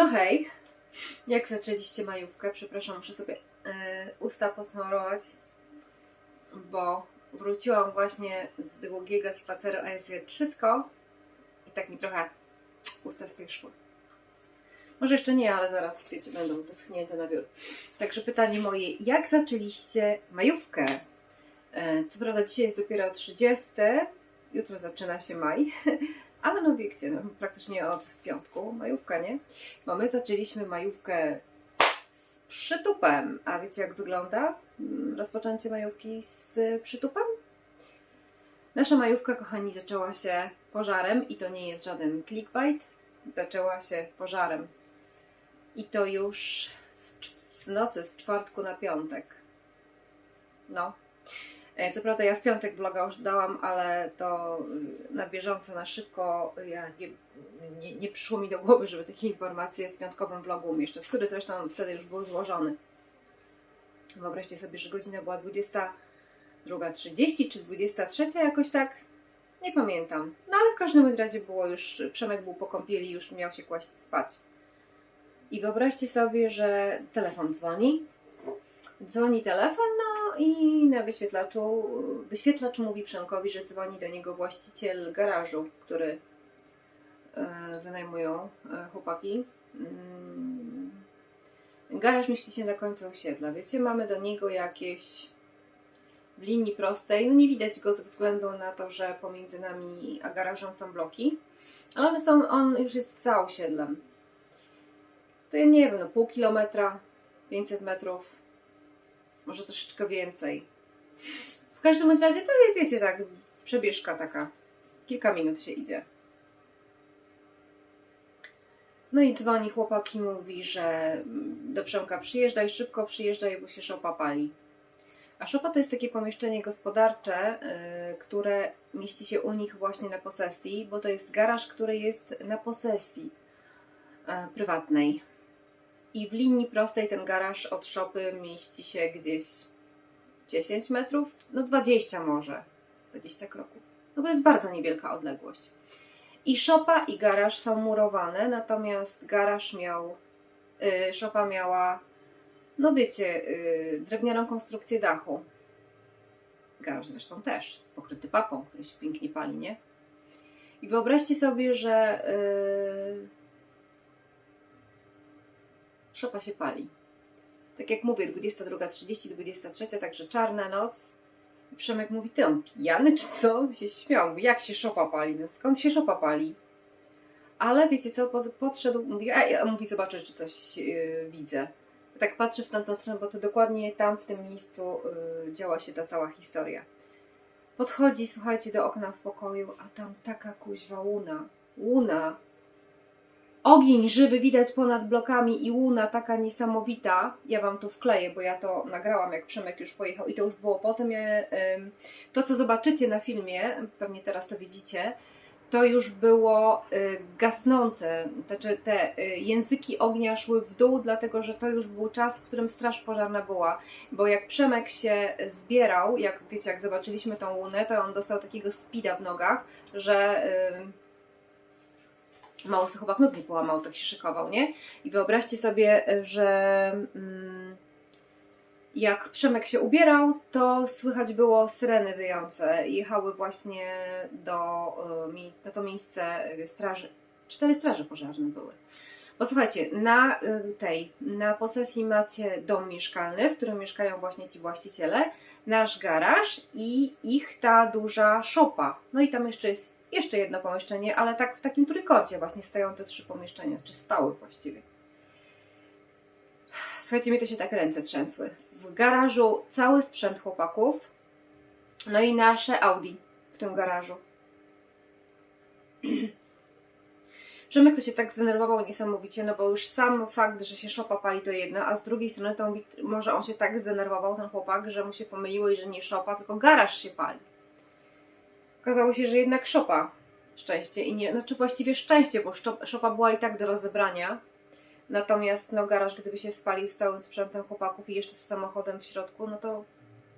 No hej, jak zaczęliście majówkę? Przepraszam, muszę sobie e, usta posmarować, bo wróciłam właśnie z długiego spaceru, a jest wszystko i tak mi trochę usta spieszły. Może jeszcze nie, ale zaraz, wiecie, będą wyschnięte na wiór. Także pytanie moje, jak zaczęliście majówkę? E, Co prawda dzisiaj jest dopiero 30, jutro zaczyna się maj, ale no wiecie, no, praktycznie od piątku majówka, nie? Bo my zaczęliśmy majówkę z przytupem. A wiecie jak wygląda mm, rozpoczęcie majówki z przytupem? Nasza majówka, kochani, zaczęła się pożarem i to nie jest żaden clickbait. Zaczęła się pożarem. I to już w nocy z czwartku na piątek. No. E, Co prawda ja w piątek vloga już dałam, ale to y, na bieżąco, na szybko ja nie, nie, nie przyszło mi do głowy, żeby takie informacje w piątkowym vlogu umieszczać, który zresztą wtedy już był złożony. Wyobraźcie sobie, że godzina była 22.30 czy 23 jakoś tak. Nie pamiętam. No ale w każdym razie było już, Przemek był po kąpieli, już miał się kłaść spać. I wyobraźcie sobie, że telefon dzwoni. Dzwoni telefon, no i na wyświetlaczu, wyświetlacz mówi Przemkowi, że dzwoni do niego właściciel garażu, który e, wynajmują e, chłopaki. Mm. Garaż mieści się na końcu osiedla. Wiecie, mamy do niego jakieś w linii prostej. No nie widać go ze względu na to, że pomiędzy nami a garażem są bloki, ale one są, on już jest za osiedlem. To ja nie wiem, no pół kilometra, 500 metrów, może troszeczkę więcej. W każdym razie to wiecie, tak, przebieżka taka. Kilka minut się idzie. No i dzwoni chłopak i mówi, że do Przemka przyjeżdżaj, szybko przyjeżdżaj, bo się szopa pali. A szopa to jest takie pomieszczenie gospodarcze, yy, które mieści się u nich właśnie na posesji, bo to jest garaż, który jest na posesji yy, prywatnej. I w linii prostej ten garaż od szopy mieści się gdzieś 10 metrów, no 20 może, 20 kroków. No bo jest bardzo niewielka odległość. I szopa i garaż są murowane, natomiast garaż miał, y, szopa miała, no wiecie, y, drewnianą konstrukcję dachu. Garaż zresztą też, pokryty papą, który się pięknie pali, nie? I wyobraźcie sobie, że y, szopa się pali. Tak jak mówię, 22.30, 23, także czarna noc. Przemek mówi, ty on pijany czy co? On się śmiał, mówi, jak się szopa pali? No skąd się szopa pali? Ale wiecie co, pod, podszedł, mówi, a, a mówi, zobaczę, czy coś yy, widzę. Tak patrzę w tamtą stronę, bo to dokładnie tam, w tym miejscu yy, działa się ta cała historia. Podchodzi, słuchajcie, do okna w pokoju, a tam taka kuźwa łuna. Łuna, ogień żywy widać ponad blokami i łuna taka niesamowita. Ja Wam to wkleję, bo ja to nagrałam, jak Przemek już pojechał i to już było potem. Ym, to, co zobaczycie na filmie, pewnie teraz to widzicie, to już było y, gasnące. Znaczy te y, języki ognia szły w dół, dlatego że to już był czas, w którym straż pożarna była. Bo jak Przemek się zbierał, jak wiecie, jak zobaczyliśmy tą łunę, to on dostał takiego spida w nogach, że... Mało sobie nóg nie połamał, tak się szykował, nie? I wyobraźcie sobie, że mm, jak Przemek się ubierał, to słychać było syreny wyjące. Jechały właśnie do, mi- na to miejsce y, straży. Cztery straże pożarne były. Bo słuchajcie, na tej, na posesji macie dom mieszkalny, w którym mieszkają właśnie ci właściciele, nasz garaż i ich ta duża szopa. No i tam jeszcze jest jeszcze jedno pomieszczenie, ale tak w takim trójkącie właśnie stoją te trzy pomieszczenia, czy stały właściwie. Słuchajcie, mi to się tak ręce trzęsły. W garażu cały sprzęt chłopaków, no i nasze Audi w tym garażu. Przemek to się tak zdenerwował niesamowicie, no bo już sam fakt, że się szopa pali to jedno, a z drugiej strony to mówi, może on się tak zdenerwował, ten chłopak, że mu się pomyliło i że nie szopa, tylko garaż się pali. Okazało się, że jednak szopa szczęście i nie, znaczy właściwie szczęście, bo szopa była i tak do rozebrania. Natomiast no garaż, gdyby się spalił z całym sprzętem chłopaków i jeszcze z samochodem w środku, no to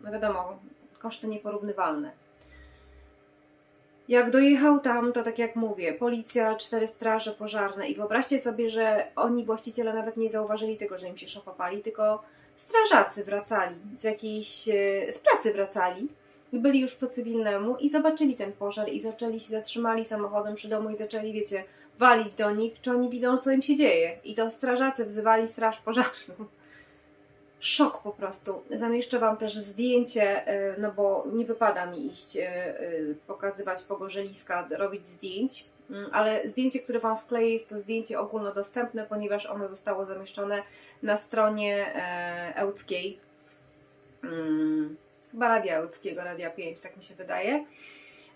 no wiadomo, koszty nieporównywalne. Jak dojechał tam, to tak jak mówię, policja, cztery straże pożarne i wyobraźcie sobie, że oni, właściciele, nawet nie zauważyli tego, że im się szopa pali, tylko strażacy wracali z jakiejś, e, z pracy wracali byli już po cywilnemu i zobaczyli ten pożar i zaczęli się, zatrzymali samochodem przy domu i zaczęli, wiecie, walić do nich, czy oni widzą, co im się dzieje. I to strażacy wzywali straż pożarną. Szok po prostu. Zamieszczę Wam też zdjęcie, y, no bo nie wypada mi iść y, y, pokazywać pogorzeliska, robić zdjęć, Mm, ale zdjęcie, które Wam wkleję jest to zdjęcie ogólnodostępne, ponieważ ono zostało zamieszczone na stronie e, Ełckiej. Mm, Chyba Radia Ełckiego, Radia 5, tak mi się wydaje.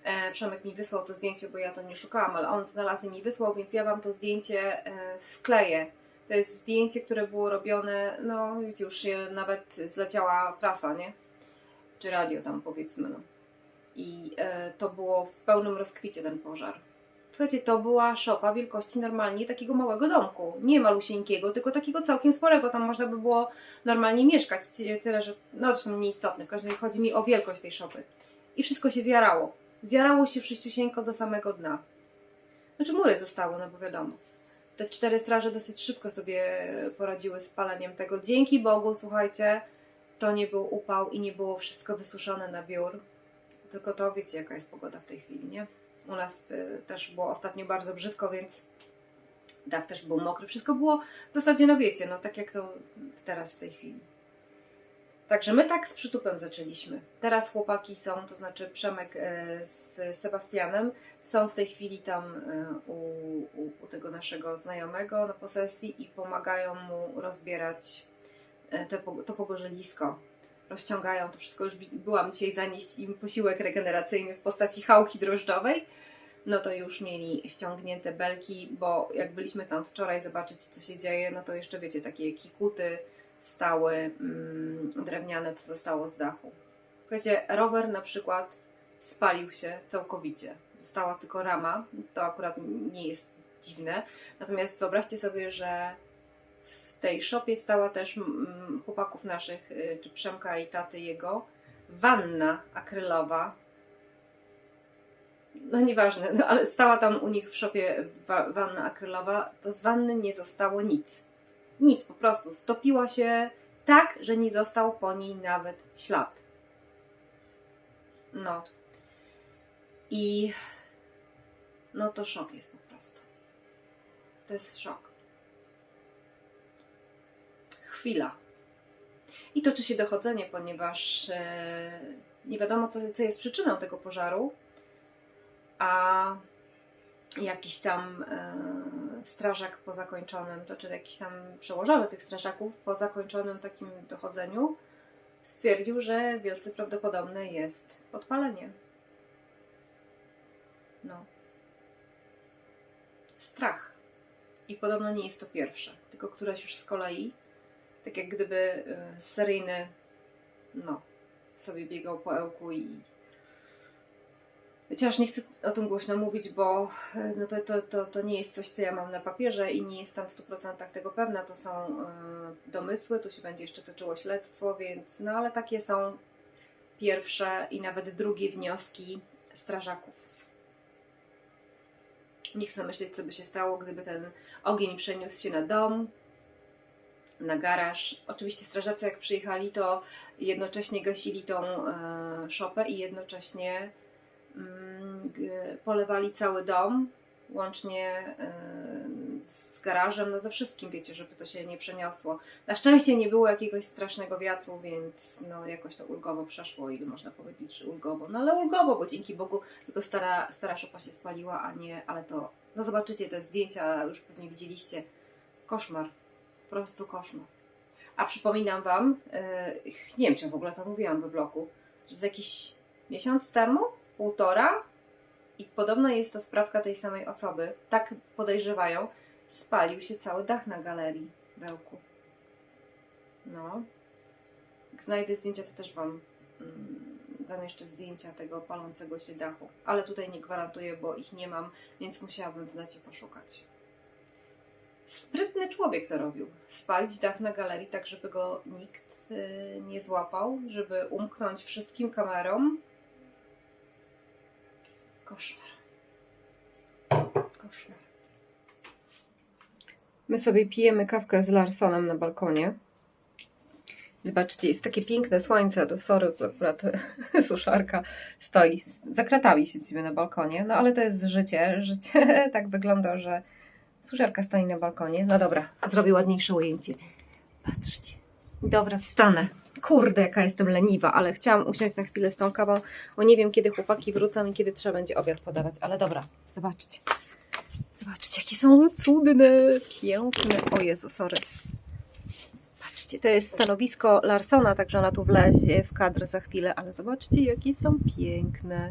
E, Przemek mi wysłał to zdjęcie, bo ja to nie szukałam, ale on znalazł i mi wysłał, więc ja Wam to zdjęcie e, wkleję. To jest zdjęcie, które było robione, no wiecie, już nawet zleciała prasa, nie? Czy radio tam powiedzmy, no. I e, to było w pełnym rozkwicie ten pożar. Słuchajcie, to była szopa wielkości normalnie takiego małego domku. Nie malusieńkiego, tylko takiego całkiem sporego. Tam można by było normalnie mieszkać. Tyle, że no zresztą nieistotne. W każdym razie chodzi mi o wielkość tej szopy. I wszystko się zjarało. Zjarało się wszyściusieńko do samego dna. Znaczy mury zostały, no bo wiadomo. Te cztery straże dosyć szybko sobie poradziły z paleniem tego. Dzięki Bogu, słuchajcie, to nie był upał i nie było wszystko wysuszone na biur. Tylko to wiecie, jaka jest pogoda w tej chwili, nie? U nas y, też było ostatnio bardzo brzydko, więc dach też był mokry. Wszystko było w zasadzie, no wiecie, no tak jak to teraz w tej chwili. Także my tak z przytupem zaczęliśmy. Teraz chłopaki są, to znaczy Przemek e, z Sebastianem, są w tej chwili tam e, u, u, u tego naszego znajomego na posesji i pomagają mu rozbierać po- to pogorzelisko. Rozciągają to wszystko. Już byłam dzisiaj zanieść im posiłek regeneracyjny w postaci chałki drożdżowej. No to już mieli ściągnięte belki, bo jak byliśmy tam wczoraj zobaczyć, co się dzieje, no to jeszcze wiecie, takie kikuty, stały mm, drewniane, co zostało z dachu. Słuchajcie, rower na przykład spalił się całkowicie. Została tylko rama, to akurat nie jest dziwne. Natomiast wyobraźcie sobie, że tej szopie stała też mm, chłopaków naszych, y, czy Przemka i taty jego, wanna akrylowa. No nieważne, no ale stała tam u nich w szopie wa- wanna akrylowa, to z wanny nie zostało nic. Nic, po prostu stopiła się tak, że nie został po niej nawet ślad. No. I no to szok jest po prostu. To jest szok. Chwila. I toczy się dochodzenie, ponieważ e, nie wiadomo, co, co jest przyczyną tego pożaru, a jakiś tam e, strażak po zakończonym, to czy jakiś tam przełożony tych strażaków po zakończonym takim dochodzeniu stwierdził, że wielce prawdopodobne jest podpalenie. No. Strach. I podobno nie jest to pierwsze, tylko któraś już z kolei, tak jak gdyby e, seryjny, no, sobie biegał po ełku i Chociaż nie chcę o tym głośno mówić, bo e, no to, to, to, to nie jest coś, co ja mam na papierze i nie jestem w 100% tego pewna. To są y, domysły, tu się będzie jeszcze toczyło śledztwo, więc no ale takie są pierwsze i nawet drugie wnioski strażaków. Nie chcę myśleć, co by się stało, gdyby ten ogień przeniósł się na dom, na garaż. Oczywiście strażacy jak przyjechali, to jednocześnie gasili tą e, szopę i jednocześnie mm, polewali cały dom, łącznie e, z garażem, no ze wszystkim, wiecie, żeby to się nie przeniosło. Na szczęście nie było jakiegoś strasznego wiatru, więc no jakoś to ulgowo przeszło, ile można powiedzieć, że ulgowo. No ale ulgowo, bo dzięki Bogu tylko stara, stara szopa się spaliła, a nie, ale to, no zobaczycie te zdjęcia, już pewnie widzieliście. Koszmar, prostu koszmar. A przypominam Wam, yy, nie wiem czy w ogóle to mówiłam we bloku, że z jakiś miesiąc temu, półtora, i podobno jest to sprawka tej samej osoby, tak podejrzewają, spalił się cały dach na galerii w Ełku. No. Jak znajdę zdjęcia, to też Wam mm, zamieszczę zdjęcia tego palącego się dachu. Ale tutaj nie gwarantuję, bo ich nie mam, więc musiałabym w necie poszukać. Sprytny człowiek to robił. Spalić dach na galerii tak, żeby go nikt y, nie złapał, żeby umknąć wszystkim kamerom. Koszmar. Koszmar. My sobie pijemy kawkę z Larsonem na balkonie. Zobaczcie, jest takie piękne słońce, to sorry, akurat suszarka stoi za kratami siedzimy na balkonie, no ale to jest życie, życie tak wygląda, że suszarka stoi na balkonie. No dobra, zrobię ładniejsze ujęcie. Patrzcie. Dobra, wstanę. Kurde, jaka jestem leniwa, ale chciałam usiąść na chwilę z tą kawą, bo nie wiem, kiedy chłopaki wrócą i kiedy trzeba będzie obiad podawać, ale dobra, zobaczcie. Zobaczcie, jakie są cudne, piękne. O Jezu, sorry. Patrzcie, to jest stanowisko Larsona, także ona tu wlezie w kadr za chwilę, ale zobaczcie, jakie są piękne.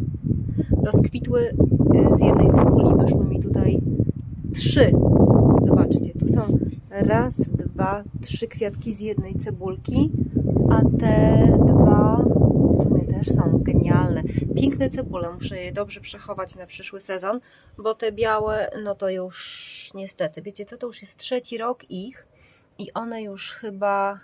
Rozkwitły y, z jednej cebuli, wyszły mi tutaj trzy. Zobaczcie, tu są raz, dwa, trzy kwiatki z jednej cebulki, a te dwa w sumie też są genialne. Piękne cebule, muszę je dobrze przechować na przyszły sezon, bo te białe, no to już niestety, wiecie co, to już jest trzeci rok ich i one już chyba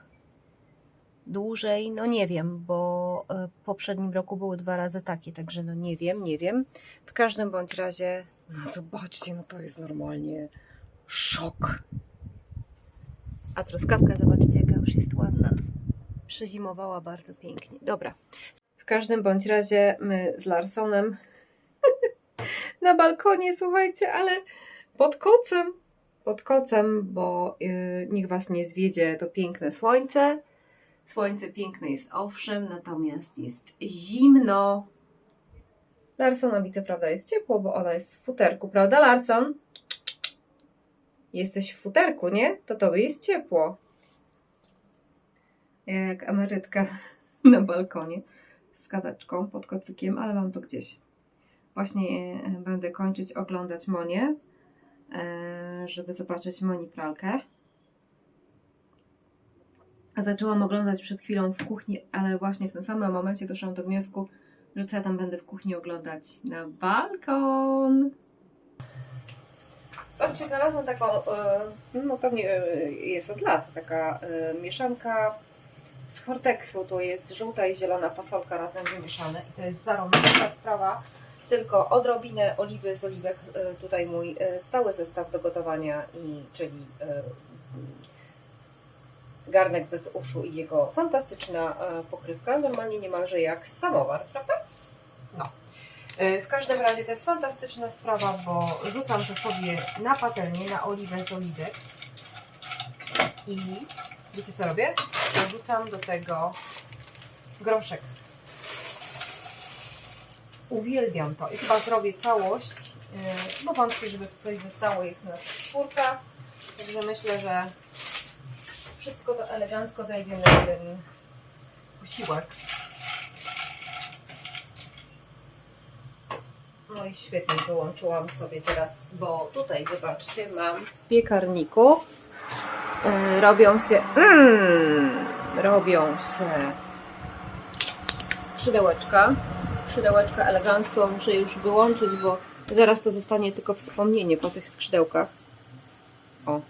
dłużej, no nie wiem, bo e, w poprzednim roku były dwa razy takie, także no nie wiem, nie wiem. W każdym bądź razie, no zobaczcie, no to jest normalnie szok. A truskawka, zobaczcie, jaka już jest ładna. Przezimowała bardzo pięknie. Dobra. W każdym bądź razie my z Larsonem na balkonie, słuchajcie, ale pod kocem, pod kocem, bo yy, niech Was nie zwiedzie to piękne słońce. Słońce piękne jest owszem, natomiast jest zimno. Larsonowi co prawda jest ciepło, bo ona jest w futerku, prawda Larson? Jesteś w futerku, nie? To tobie jest ciepło. Ja Jak emerytka na balkonie z kaweczką pod kocykiem, ale mam to gdzieś. Właśnie e, będę kończyć oglądać Monię, e, żeby zobaczyć Moni pralkę. Zaczęłam oglądać przed chwilą w kuchni, ale właśnie w tym samym momencie doszłam do wniosku, że co ja tam będę w kuchni oglądać na balkon. Zobaczcie, znalazłam taką, e, no pewnie e, jest od lat, taka e, mieszanka z Hortexu. To jest żółta i zielona fasolka razem wymieszane i to jest zarąbista sprawa. Tylko odrobinę oliwy z oliwek, tutaj mój stały zestaw do gotowania, i, czyli garnek bez uszu i jego fantastyczna e, pokrywka, normalnie niemalże jak samowar, prawda? No. E, W każdym razie to jest fantastyczna sprawa, bo rzucam to sobie na patelnię, na oliwę z oliwek i wiecie co robię? Dorzucam do tego groszek. Uwielbiam to i chyba zrobię całość, e, bo wątpię, żeby coś zostało, jest na czwórka, także myślę, że wszystko to elegancko zajdzie na jeden posiłek. No i świetnie wyłączyłam sobie teraz, bo tutaj zobaczcie, mam w piekarniku yy, robią się mm, robią się skrzydełeczka. Skrzydełeczka elegancko muszę już wyłączyć, bo zaraz to zostanie tylko wspomnienie po tych skrzydełkach. O,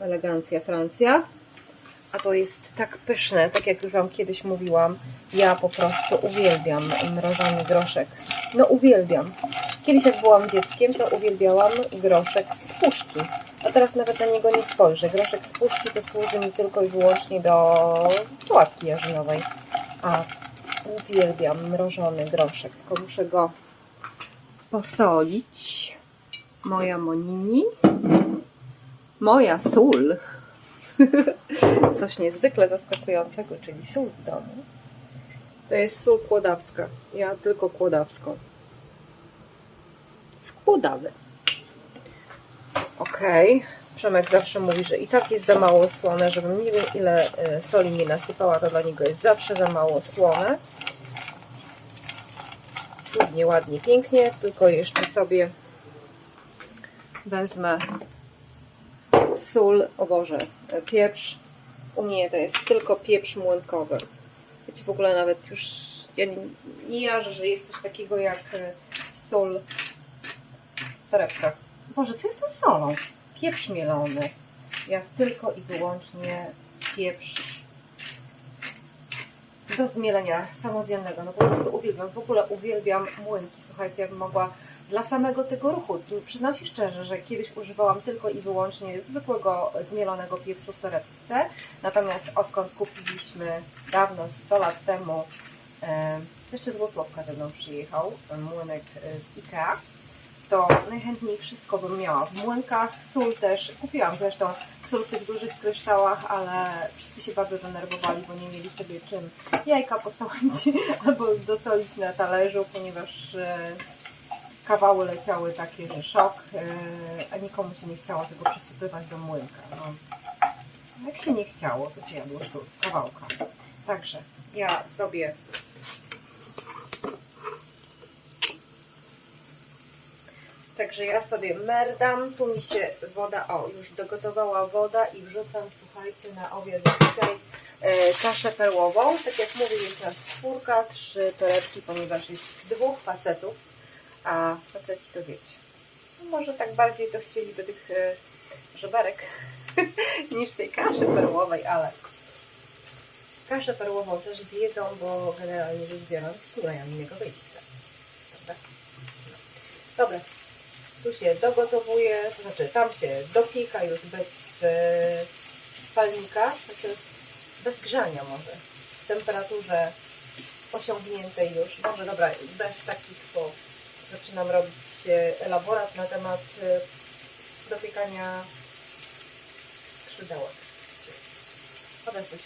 elegancja Francja a to jest tak pyszne, tak jak już Wam kiedyś mówiłam. Ja po prostu uwielbiam mrożony groszek. No uwielbiam. Kiedyś jak byłam dzieckiem, to uwielbiałam groszek z puszki. A teraz nawet na niego nie spojrzę. Groszek z puszki to służy mi tylko i wyłącznie do sałatki jarzynowej. A uwielbiam mrożony groszek. Tylko muszę go posolić. Moja monini. Moja sól coś niezwykle zaskakującego, czyli sól w domu. To jest sól kłodawska. Ja tylko kłodawską. Z kłodawy. Okej. Przemek zawsze mówi, że i tak jest za mało słone, żebym nie wiem ile y, soli nie nasypała, to dla niego jest zawsze za mało słone. Cudnie, ładnie, pięknie. Tylko jeszcze sobie wezmę sól, o Boże, pieprz. U mnie to jest tylko pieprz młynkowy. Wiecie, w ogóle nawet już ja nie, nie jarzę, że jest coś takiego jak e, sól w torebkach. Boże, co jest to z solą? Pieprz mielony. Ja tylko i wyłącznie pieprz do zmielenia samodzielnego. No po prostu uwielbiam. W ogóle uwielbiam młynki. Słuchajcie, ja bym mogła dla samego tego ruchu. Przyznam się szczerze, że kiedyś używałam tylko i wyłącznie zwykłego zmielonego pieprzu w torebce, natomiast odkąd kupiliśmy dawno, 100 lat temu, e, jeszcze z Włocławka ze mną przyjechał, e, młynek e, z Ikea, to najchętniej wszystko bym miała w młynkach, sól też, kupiłam zresztą sól w tych dużych kryształach, ale wszyscy się bardzo denerwowali, bo nie mieli sobie czym jajka posolić albo dosolić na talerzu, ponieważ kawały leciały takie, że szok, e, a nikomu się nie chciało tego przesypywać do młynka. No. Jak się nie chciało, to się jadło sól, kawałka. Także ja sobie Także ja sobie merdam, tu mi się woda, o już dogotowała woda i wrzucam, słuchajcie, na obiad dzisiaj e, kaszę perłową. Tak jak mówię, jest nas czwórka, trzy torebki, ponieważ jest dwóch facetów, a faceci to wiecie. No Może tak bardziej to chcieliby tych e, żeberek niż tej kaszy perłowej, ale kaszę perłową też zjedzą, bo generalnie rzecz biorąc, tu mają innego wyjścia. Dobra, tu się dogotowuje, to znaczy tam się dopika już bez e, palnika, znaczy bez grzania może, w temperaturze osiągniętej już, może dobra, bez takich, bo zaczynam robić elaborat na temat e, dopikania skrzydełek. Odezwę się.